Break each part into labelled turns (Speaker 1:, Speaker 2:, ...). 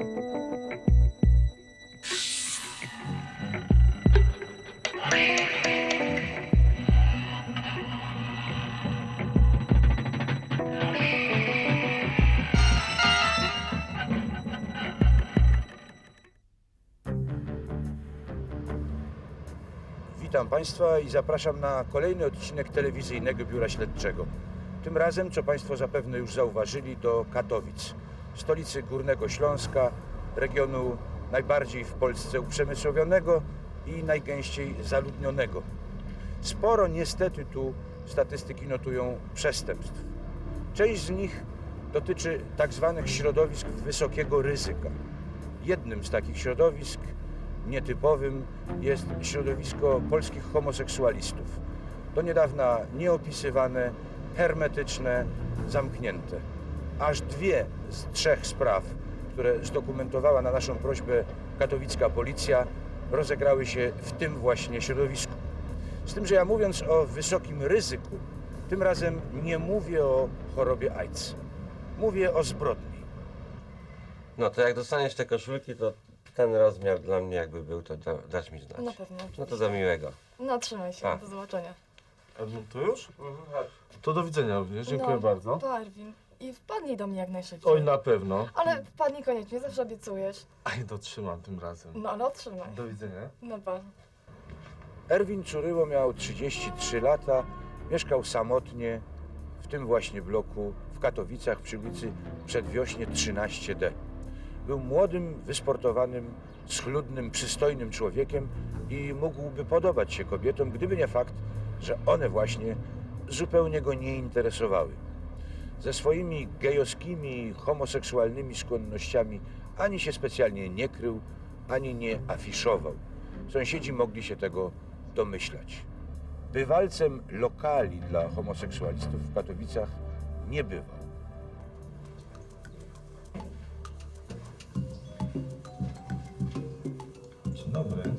Speaker 1: Witam Państwa i zapraszam na kolejny odcinek telewizyjnego Biura Śledczego. Tym razem, co Państwo zapewne już zauważyli, do Katowic, stolicy Górnego Śląska, regionu najbardziej w Polsce uprzemysłowionego i najgęściej zaludnionego. Sporo niestety tu statystyki notują przestępstw. Część z nich dotyczy tak zwanych środowisk wysokiego ryzyka. Jednym z takich środowisk, nietypowym, jest środowisko polskich homoseksualistów. Do niedawna nieopisywane, hermetyczne, zamknięte. Aż dwie z trzech spraw, które zdokumentowała na naszą prośbę katowicka policja, rozegrały się w tym właśnie środowisku. Z tym, że ja mówiąc o wysokim ryzyku, tym razem nie mówię o chorobie AIDS. Mówię o zbrodni.
Speaker 2: No to jak dostaniesz te koszulki, to ten rozmiar dla mnie jakby był, to da, dasz mi znać.
Speaker 3: Na pewno.
Speaker 2: No to za miłego.
Speaker 3: No trzymaj się,
Speaker 2: A.
Speaker 3: do zobaczenia.
Speaker 4: Edmund, to już? To do widzenia również, dziękuję
Speaker 3: no,
Speaker 4: bardzo.
Speaker 3: Barwin. I wpadnij do mnie jak najszybciej.
Speaker 4: Oj, na pewno.
Speaker 3: Ale wpadnij koniecznie, zawsze obiecujesz.
Speaker 4: Aj, dotrzymam tym razem.
Speaker 3: No ale otrzymaj.
Speaker 4: Do widzenia.
Speaker 3: No pa.
Speaker 1: Erwin Czuryło miał 33 lata, mieszkał samotnie w tym właśnie bloku w Katowicach przy ulicy Przedwiośnie 13D. Był młodym, wysportowanym, schludnym, przystojnym człowiekiem i mógłby podobać się kobietom, gdyby nie fakt, że one właśnie zupełnie go nie interesowały. Ze swoimi gejowskimi, homoseksualnymi skłonnościami ani się specjalnie nie krył, ani nie afiszował. Sąsiedzi mogli się tego domyślać. Bywalcem lokali dla homoseksualistów w Katowicach nie bywał.
Speaker 4: Dzień dobry.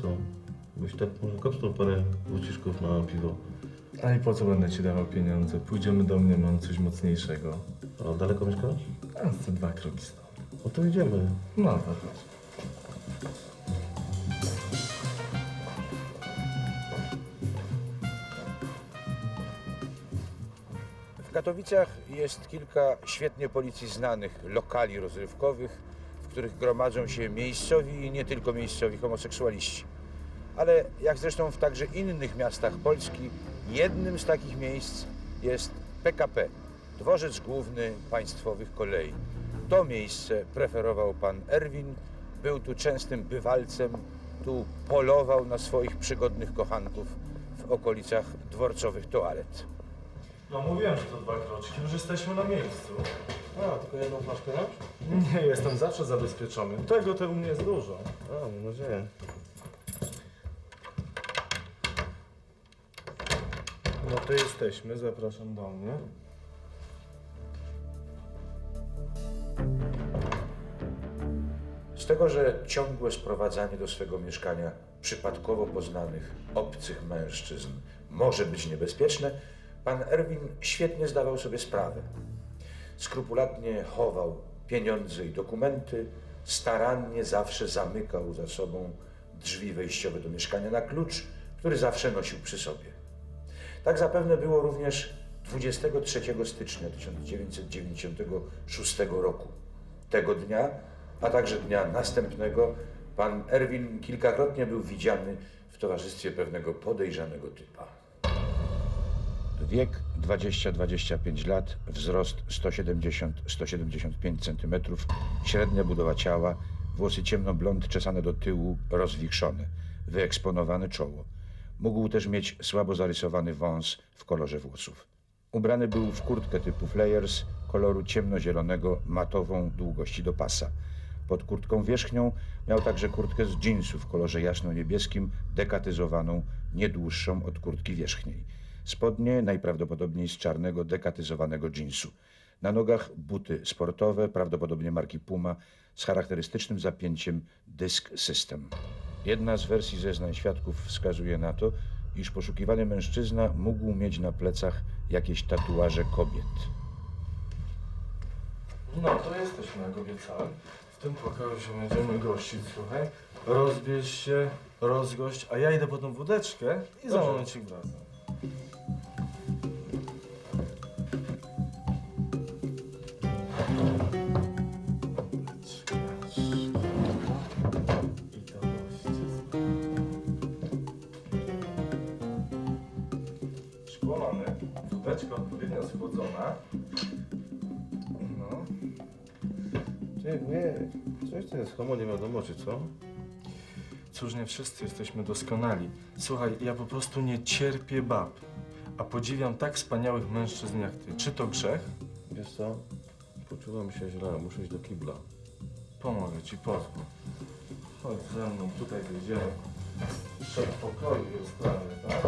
Speaker 5: Kasą. Byś tak może kopnął parę wyciszków na piwo.
Speaker 4: A i po co będę ci dawał pieniądze? Pójdziemy do mnie, mam coś mocniejszego.
Speaker 5: A daleko mieszkasz?
Speaker 4: A, te dwa kroki stąd.
Speaker 5: No to idziemy.
Speaker 4: No to chodź.
Speaker 1: W Katowicach jest kilka świetnie policji znanych lokali rozrywkowych, w których gromadzą się miejscowi i nie tylko miejscowi homoseksualiści. Ale jak zresztą w także innych miastach Polski, jednym z takich miejsc jest PKP, dworzec główny państwowych kolei. To miejsce preferował pan Erwin, był tu częstym bywalcem, tu polował na swoich przygodnych kochanków w okolicach dworcowych toalet.
Speaker 4: No mówiłem, że to dwa kroczki, już jesteśmy na miejscu.
Speaker 5: A, tylko jedną flaszkę masz?
Speaker 4: Nie, jestem zawsze zabezpieczony. Tego to u mnie jest dużo.
Speaker 5: A, mam nadzieję.
Speaker 4: No to jesteśmy, zapraszam do mnie.
Speaker 1: Z tego, że ciągłe sprowadzanie do swego mieszkania przypadkowo poznanych obcych mężczyzn może być niebezpieczne, pan Erwin świetnie zdawał sobie sprawę. Skrupulatnie chował pieniądze i dokumenty, starannie zawsze zamykał za sobą drzwi wejściowe do mieszkania na klucz, który zawsze nosił przy sobie. Tak zapewne było również 23 stycznia 1996 roku. Tego dnia, a także dnia następnego, pan Erwin kilkakrotnie był widziany w towarzystwie pewnego podejrzanego typa. Wiek 20-25 lat, wzrost 170-175 cm, średnia budowa ciała, włosy ciemnoblond czesane do tyłu, rozwichrzone, wyeksponowane czoło. Mógł też mieć słabo zarysowany wąs w kolorze włosów. Ubrany był w kurtkę typu flayers, koloru ciemnozielonego, matową długości do pasa. Pod kurtką wierzchnią miał także kurtkę z dżinsu w kolorze jasno-niebieskim, dekatyzowaną, nie dłuższą od kurtki wierzchniej. Spodnie najprawdopodobniej z czarnego, dekatyzowanego dżinsu. Na nogach buty sportowe, prawdopodobnie marki Puma, z charakterystycznym zapięciem Disk System. Jedna z wersji zeznań świadków wskazuje na to, iż poszukiwany mężczyzna mógł mieć na plecach jakieś tatuaże kobiet.
Speaker 4: No to jesteśmy, jak obiecałem. W tym pokoju się będziemy gościć, słuchaj. Rozbierz się, rozgość, a ja idę po tą wódeczkę i za
Speaker 1: Dobrze.
Speaker 4: momencik wracam.
Speaker 5: Coś to jest homo nie wiadomo czy co?
Speaker 4: Cóż, nie wszyscy jesteśmy doskonali. Słuchaj, ja po prostu nie cierpię bab, a podziwiam tak wspaniałych mężczyzn jak ty. Czy to grzech?
Speaker 5: Wiesz co? Poczułem się źle, muszę iść do kibla.
Speaker 4: Pomogę ci, pozwól. Chodź ze mną, tutaj wyjdziemy. Do pokoju jest prawie, tak?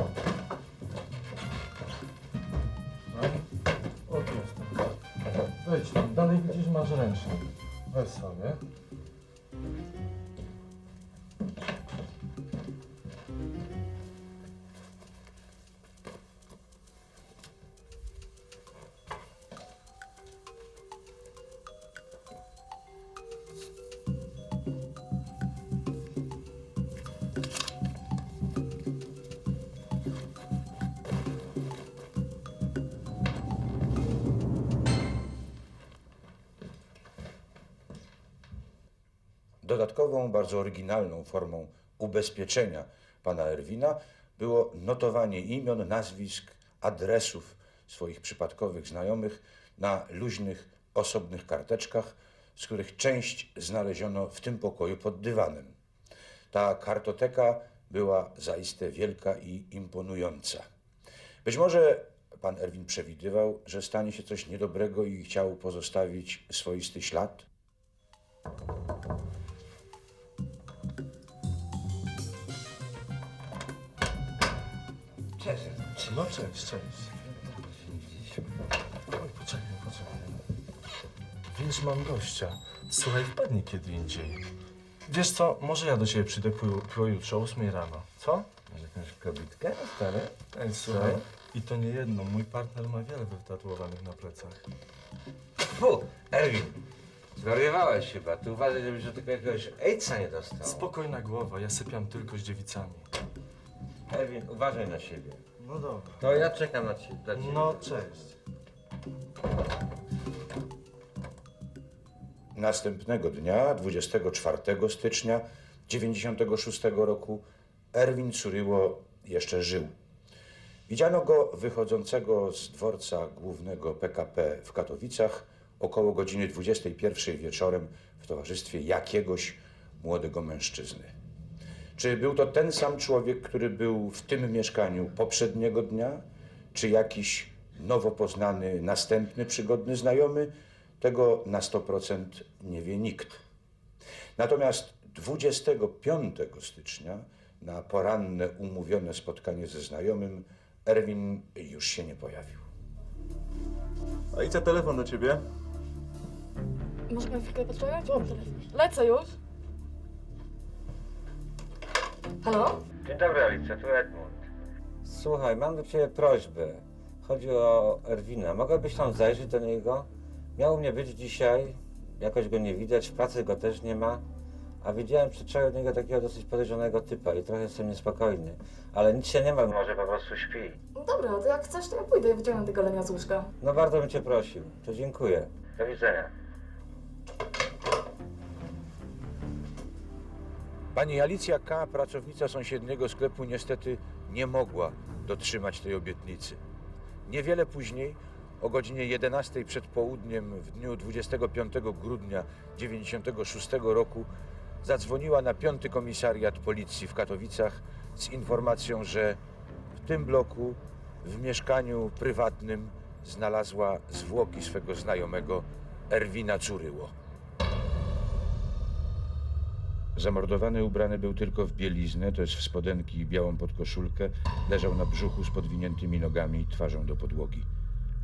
Speaker 4: No, o, tu jestem. Wejdź tam, dalej widzisz, masz ręcznik. Weź sobie.
Speaker 1: Dodatkową, bardzo oryginalną formą ubezpieczenia pana Erwina było notowanie imion, nazwisk, adresów swoich przypadkowych znajomych na luźnych, osobnych karteczkach, z których część znaleziono w tym pokoju pod dywanem. Ta kartoteka była zaiste wielka i imponująca. Być może pan Erwin przewidywał, że stanie się coś niedobrego i chciał pozostawić swoisty ślad?
Speaker 4: No cześć, cześć. Oj, poczekaj, poczekaj. Wiesz, mam gościa. Słuchaj, wpadnij kiedy indziej. Wiesz co, może ja do ciebie przyjdę po, pojutrze o 8 rano, co?
Speaker 2: Masz jakąś kobitkę, stary?
Speaker 4: Ej, słuchaj, i to nie jedno, mój partner ma wiele wytatuowanych na plecach.
Speaker 2: Fu, Erwin, zwariowałeś chyba. Ty uważaj, żebyś do tego jakiegoś AIDS-a nie dostał.
Speaker 4: Spokojna głowa, ja sypiam tylko z dziewicami.
Speaker 2: Erwin, uważaj na siebie.
Speaker 4: No dobra.
Speaker 2: To ja czekam na ciebie. Dla ciebie.
Speaker 4: No, cześć.
Speaker 1: Następnego dnia, 24 stycznia 96 roku, Erwin Curyło jeszcze żył. Widziano go wychodzącego z dworca głównego PKP w Katowicach około godziny 21 wieczorem w towarzystwie jakiegoś młodego mężczyzny. Czy był to ten sam człowiek, który był w tym mieszkaniu poprzedniego dnia, czy jakiś nowo poznany, następny przygodny znajomy? Tego na 100% nie wie nikt. Natomiast 25 stycznia na poranne umówione spotkanie ze znajomym Erwin już się nie pojawił.
Speaker 4: A idzie telefon do ciebie?
Speaker 3: Może pan chwilkę poczekać?
Speaker 4: Dobrze.
Speaker 3: Lecę już. Halo?
Speaker 2: Dzień dobry, Alicja, tu Edmund. Słuchaj, mam do ciebie prośbę. Chodzi o Erwina. Mogłabyś tam zajrzeć do niego? Miał u mnie być dzisiaj, jakoś go nie widać, w pracy go też nie ma. A widziałem przedwczoraj od niego takiego dosyć podejrzanego typa i trochę jestem niespokojny. Ale nic się nie ma, może po prostu śpi.
Speaker 3: Dobra, to jak chcesz, to ja pójdę i wyciągnę tego lenia z łóżka.
Speaker 2: No bardzo bym cię prosił. To dziękuję. Do widzenia.
Speaker 1: Pani Alicja K., pracownica sąsiedniego sklepu, niestety nie mogła dotrzymać tej obietnicy. Niewiele później, o godzinie 11 przed południem w dniu 25 grudnia 96 roku, zadzwoniła na piąty komisariat policji w Katowicach z informacją, że w tym bloku, w mieszkaniu prywatnym, znalazła zwłoki swego znajomego Erwina Curyło. Zamordowany ubrany był tylko w bieliznę, to jest w spodenki i białą podkoszulkę, leżał na brzuchu z podwiniętymi nogami i twarzą do podłogi.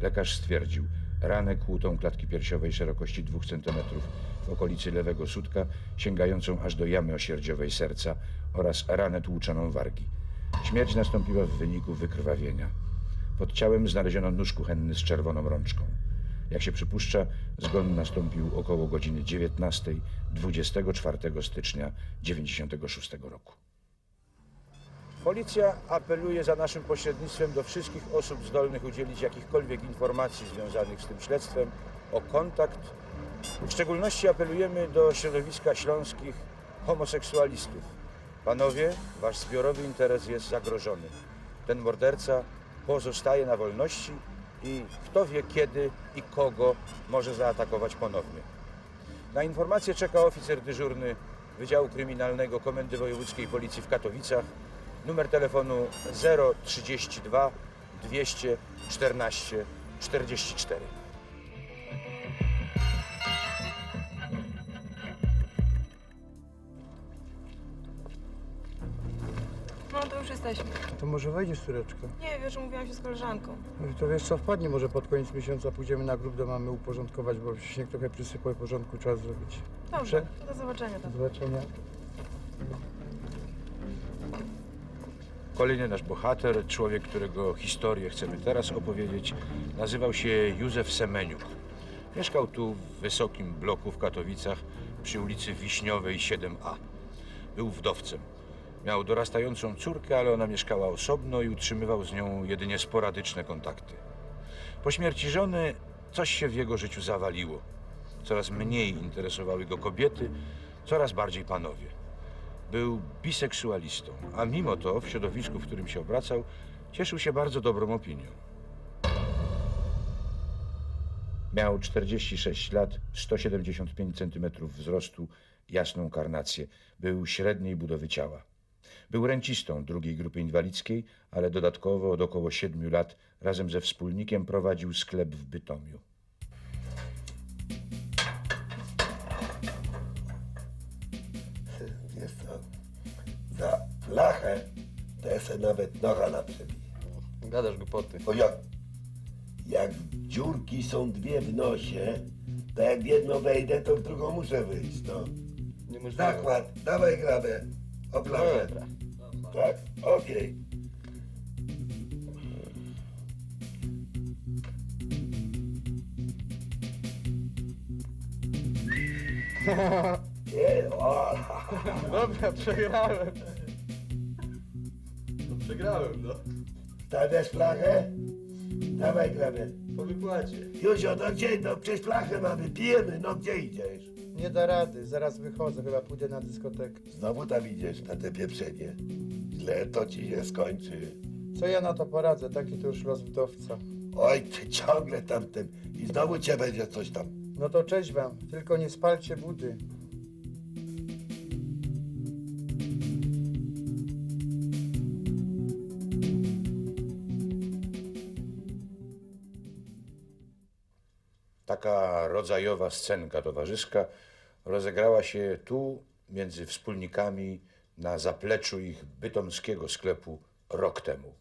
Speaker 1: Lekarz stwierdził ranę kłutą klatki piersiowej szerokości 2 cm w okolicy lewego sutka, sięgającą aż do jamy osierdziowej serca oraz ranę tłuczoną wargi. Śmierć nastąpiła w wyniku wykrwawienia. Pod ciałem znaleziono nóż kuchenny z czerwoną rączką. Jak się przypuszcza, zgon nastąpił około godziny 19 24 stycznia 96 roku. Policja apeluje za naszym pośrednictwem do wszystkich osób zdolnych udzielić jakichkolwiek informacji związanych z tym śledztwem o kontakt. W szczególności apelujemy do środowiska śląskich homoseksualistów. Panowie, wasz zbiorowy interes jest zagrożony. Ten morderca pozostaje na wolności i kto wie kiedy i kogo może zaatakować ponownie. Na informację czeka oficer dyżurny Wydziału Kryminalnego Komendy Wojewódzkiej Policji w Katowicach. Numer telefonu 032 214 44.
Speaker 6: już jesteśmy.
Speaker 7: To może wejdziesz, córeczko?
Speaker 6: Nie, wiesz, umówiłam się z koleżanką.
Speaker 7: No i to wiesz co, wpadnie może pod koniec miesiąca, pójdziemy na grób do mamy uporządkować, bo śnieg trochę przysypał i porządku trzeba zrobić.
Speaker 6: Dobrze, to do zobaczenia
Speaker 7: Do
Speaker 6: tam.
Speaker 7: zobaczenia.
Speaker 1: Kolejny nasz bohater, człowiek, którego historię chcemy teraz opowiedzieć, nazywał się Józef Semeniuk. Mieszkał tu w wysokim bloku w Katowicach przy ulicy Wiśniowej 7A. Był wdowcem. Miał dorastającą córkę, ale ona mieszkała osobno i utrzymywał z nią jedynie sporadyczne kontakty. Po śmierci żony coś się w jego życiu zawaliło. Coraz mniej interesowały go kobiety, coraz bardziej panowie. Był biseksualistą, a mimo to w środowisku, w którym się obracał, cieszył się bardzo dobrą opinią. Miał 46 lat, 175 cm wzrostu, jasną karnację. Był średniej budowy ciała. Był rencistą drugiej grupy inwalidzkiej, ale dodatkowo od około 7 lat razem ze wspólnikiem prowadził sklep w Bytomiu.
Speaker 8: Wiesz co, za flachę to ja nawet noga na przebiję.
Speaker 9: Gadasz głupoty.
Speaker 8: Bo jak, jak dziurki są dwie w nosie, to jak w jedno wejdę, to w drugą muszę wyjść, no.
Speaker 9: Niemożliwe.
Speaker 8: Zakład, dawaj grabę, o flachę.
Speaker 9: Dobra.
Speaker 8: Tak, okej. Nie, o,
Speaker 9: Dobra, przegrałem. No przegrałem, no.
Speaker 8: stawiasz flachę? Dawaj grabę.
Speaker 9: Po wypłacie.
Speaker 8: Józio, no gdzie? No przecież flachę mamy, pijemy, no gdzie idziesz?
Speaker 7: Nie da rady, zaraz wychodzę, chyba pójdę na dyskotekę.
Speaker 8: Znowu tam idziesz na te pieprzenie. Źle to ci się skończy.
Speaker 7: Co ja na to poradzę, taki to już los wdowca.
Speaker 8: Oj, ty ciągle tamten i znowu cię będzie coś tam.
Speaker 7: No to cześć wam, tylko nie spalcie budy.
Speaker 1: Taka rodzajowa scenka towarzyska rozegrała się tu między wspólnikami na zapleczu ich bytomskiego sklepu rok temu.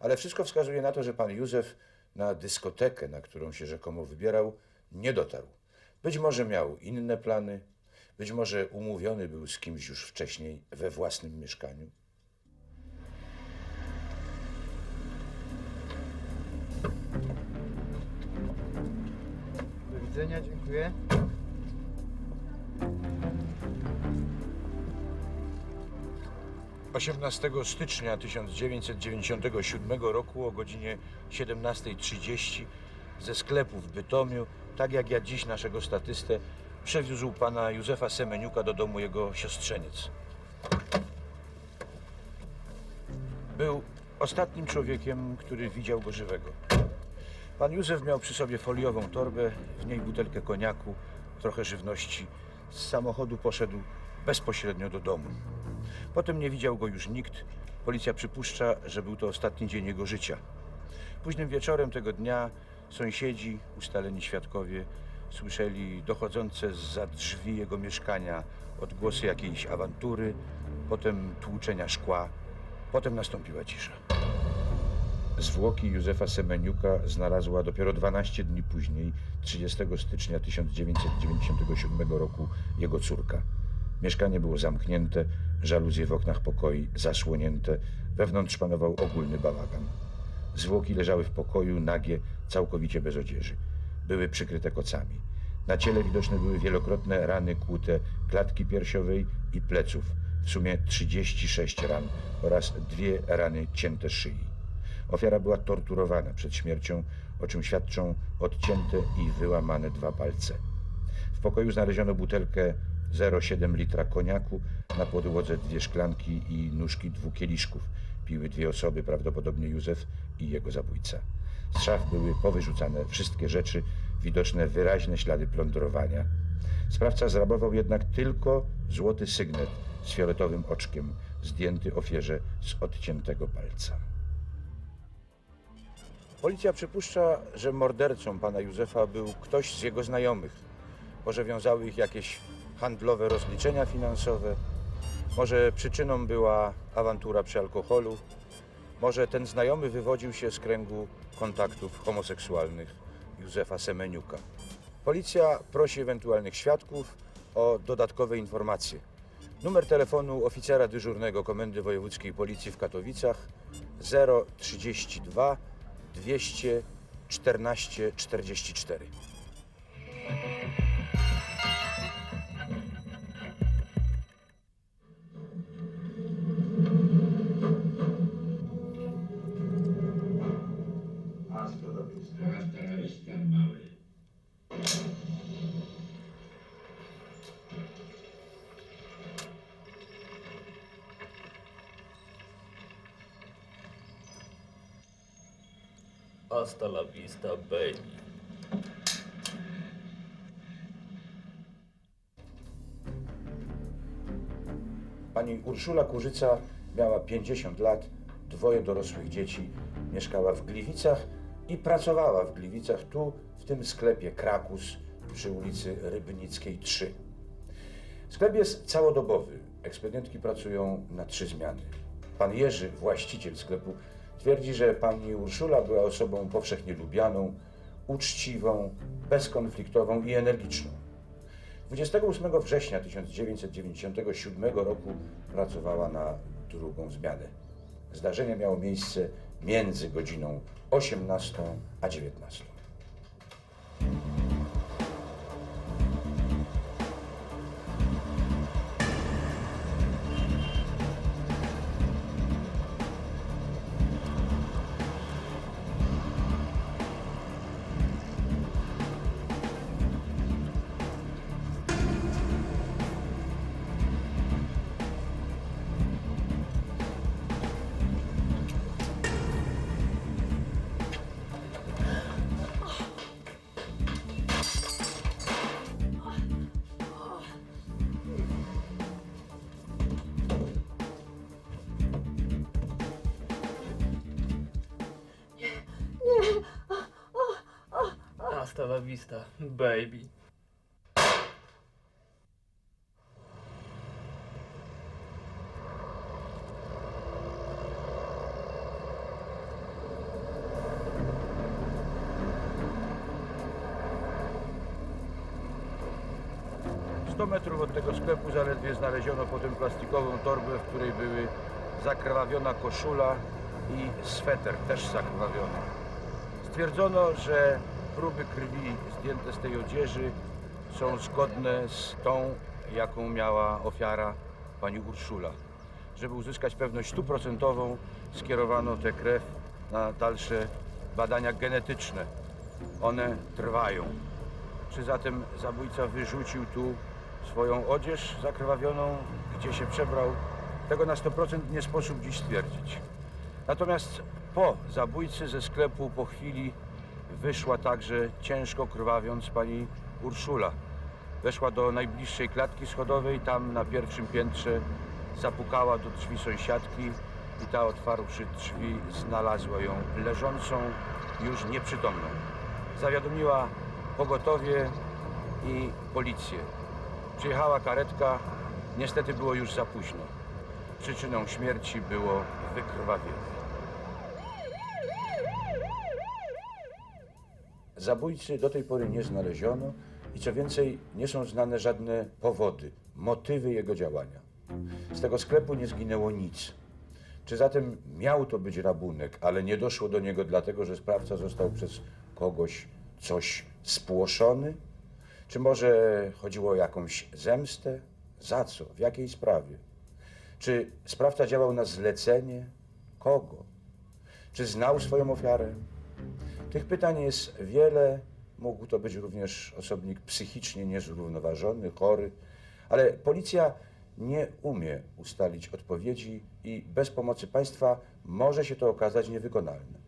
Speaker 1: Ale wszystko wskazuje na to, że pan Józef na dyskotekę, na którą się rzekomo wybierał, nie dotarł. Być może miał inne plany, być może umówiony był z kimś już wcześniej we własnym mieszkaniu.
Speaker 7: Widzenia, dziękuję.
Speaker 1: Osiemnastego 18 stycznia 1997 roku o godzinie 17.30 ze sklepu w Bytomiu, tak jak ja dziś naszego statystę, przewiózł pana Józefa Semeniuka do domu jego siostrzeniec. Był ostatnim człowiekiem, który widział go żywego. Pan Józef miał przy sobie foliową torbę, w niej butelkę koniaku, trochę żywności. Z samochodu poszedł bezpośrednio do domu. Potem nie widział go już nikt. Policja przypuszcza, że był to ostatni dzień jego życia. Późnym wieczorem tego dnia sąsiedzi, ustaleni świadkowie, Słyszeli dochodzące za drzwi jego mieszkania odgłosy jakiejś awantury, potem tłuczenia szkła, potem nastąpiła cisza. Zwłoki Józefa Semeniuka znalazła dopiero 12 dni później, 30 stycznia 1997 roku, jego córka. Mieszkanie było zamknięte, żaluzje w oknach pokoi zasłonięte, wewnątrz panował ogólny bałagan. Zwłoki leżały w pokoju, nagie, całkowicie bez odzieży. Były przykryte kocami. Na ciele widoczne były wielokrotne rany kłute klatki piersiowej i pleców, w sumie 36 ran oraz dwie rany cięte szyi. Ofiara była torturowana przed śmiercią, o czym świadczą odcięte i wyłamane dwa palce. W pokoju znaleziono butelkę 0,7 litra koniaku, na podłodze dwie szklanki i nóżki dwóch kieliszków. Piły dwie osoby, prawdopodobnie Józef i jego zabójca. Z szaf były powyrzucane wszystkie rzeczy, widoczne wyraźne ślady plądrowania. Sprawca zrabował jednak tylko złoty sygnet z fioletowym oczkiem, zdjęty ofierze z odciętego palca. Policja przypuszcza, że mordercą pana Józefa był ktoś z jego znajomych. Może wiązały ich jakieś handlowe rozliczenia finansowe, może przyczyną była awantura przy alkoholu, może ten znajomy wywodził się z kręgu kontaktów homoseksualnych Józefa Semeniuka. Policja prosi ewentualnych świadków o dodatkowe informacje. Numer telefonu oficera dyżurnego Komendy Wojewódzkiej Policji w Katowicach 032 214 44.
Speaker 9: Hasta la vista, baby.
Speaker 1: Pani Urszula Kurzyca miała 50 lat, dwoje dorosłych dzieci, mieszkała w Gliwicach i pracowała w Gliwicach, tu w tym sklepie Krakus przy ulicy Rybnickiej 3. Sklep jest całodobowy, ekspedientki pracują na trzy zmiany. Pan Jerzy, właściciel sklepu, twierdzi, że pani Urszula była osobą powszechnie lubianą, uczciwą, bezkonfliktową i energiczną. 28 września 1997 roku pracowała na drugą zmianę. Zdarzenie miało miejsce między godziną 18 a 19.
Speaker 9: Hasta la vista, baby.
Speaker 1: Sto metrów od tego sklepu zaledwie znaleziono potem plastikową torbę, w której były zakrwawiona koszula i sweter, też zakrwawiony. Stwierdzono, że próby krwi zdjęte z tej odzieży są zgodne z tą, jaką miała ofiara pani Urszula. Żeby uzyskać pewność stuprocentową, skierowano tę krew na dalsze badania genetyczne. One trwają. Czy zatem zabójca wyrzucił tu swoją odzież zakrwawioną, gdzie się przebrał? Tego na 100% nie sposób dziś stwierdzić. Natomiast po zabójcy ze sklepu po chwili wyszła także ciężko krwawiąc pani Urszula. Weszła do najbliższej klatki schodowej, tam na pierwszym piętrze zapukała do drzwi sąsiadki i ta otwarłszy drzwi znalazła ją leżącą, już nieprzytomną. Zawiadomiła pogotowie i policję. Przyjechała karetka, niestety było już za późno. Przyczyną śmierci było wykrwawienie. Zabójcy do tej pory nie znaleziono i co więcej, nie są znane żadne powody, motywy jego działania. Z tego sklepu nie zginęło nic. Czy zatem miał to być rabunek, ale nie doszło do niego dlatego, że sprawca został przez kogoś coś spłoszony? Czy może chodziło o jakąś zemstę? Za co? W jakiej sprawie? Czy sprawca działał na zlecenie? Kogo? Czy znał swoją ofiarę? Tych pytań jest wiele. Mógł to być również osobnik psychicznie niezrównoważony, chory, ale policja nie umie ustalić odpowiedzi i bez pomocy państwa może się to okazać niewykonalne.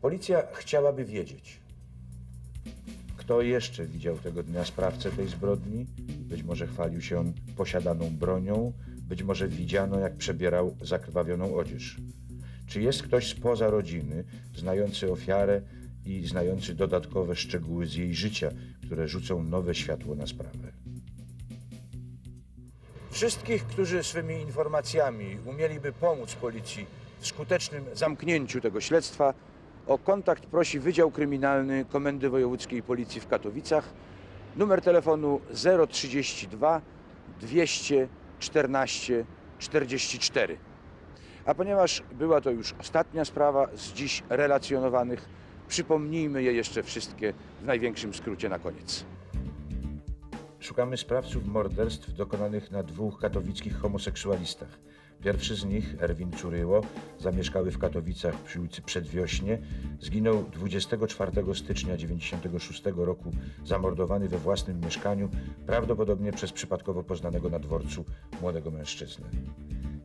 Speaker 1: Policja chciałaby wiedzieć, kto jeszcze widział tego dnia sprawcę tej zbrodni. Być może chwalił się on posiadaną bronią, być może widziano, jak przebierał zakrwawioną odzież. Czy jest ktoś spoza rodziny, znający ofiarę i znający dodatkowe szczegóły z jej życia, które rzucą nowe światło na sprawę? Wszystkich, którzy swymi informacjami umieliby pomóc policji w skutecznym zamknięciu tego śledztwa, o kontakt prosi Wydział Kryminalny Komendy Wojewódzkiej Policji w Katowicach. Numer telefonu 032 214 44. A ponieważ była to już ostatnia sprawa z dziś relacjonowanych, przypomnijmy je jeszcze wszystkie w największym skrócie na koniec. Szukamy sprawców morderstw dokonanych na dwóch katowickich homoseksualistach. Pierwszy z nich, Erwin Czuryło, zamieszkały w Katowicach przy ulicy Przedwiośnie, zginął 24 stycznia 1996 roku, zamordowany we własnym mieszkaniu, prawdopodobnie przez przypadkowo poznanego na dworcu młodego mężczyznę.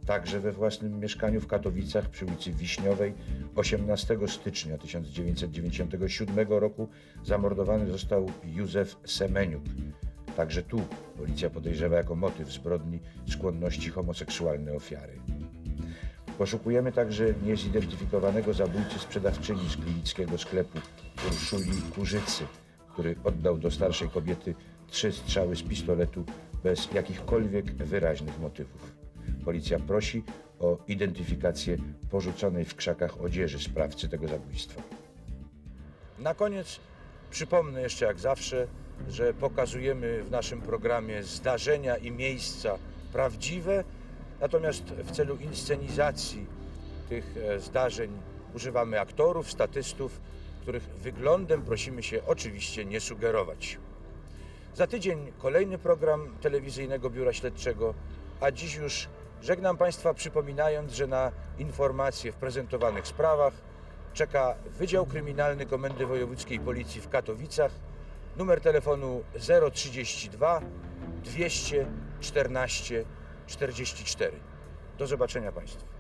Speaker 1: Także we własnym mieszkaniu w Katowicach przy ulicy Wiśniowej 18 stycznia 1997 roku zamordowany został Józef Semeniuk. Także tu policja podejrzewa jako motyw zbrodni skłonności homoseksualne ofiary. Poszukujemy także niezidentyfikowanego zabójcy sprzedawczyni z gliwickiego sklepu Urszuli Kurzycy, który oddał do starszej kobiety trzy strzały z pistoletu bez jakichkolwiek wyraźnych motywów. Policja prosi o identyfikację porzuconej w krzakach odzieży sprawcy tego zabójstwa. Na koniec przypomnę jeszcze jak zawsze, że pokazujemy w naszym programie zdarzenia i miejsca prawdziwe, natomiast w celu inscenizacji tych e, zdarzeń używamy aktorów, statystów, których wyglądem prosimy się oczywiście nie sugerować. Za tydzień kolejny program telewizyjnego biura śledczego, a dziś już żegnam Państwa przypominając, że na informacje w prezentowanych sprawach czeka Wydział Kryminalny Komendy Wojewódzkiej Policji w Katowicach, numer telefonu 032 214 44. Do zobaczenia Państwu.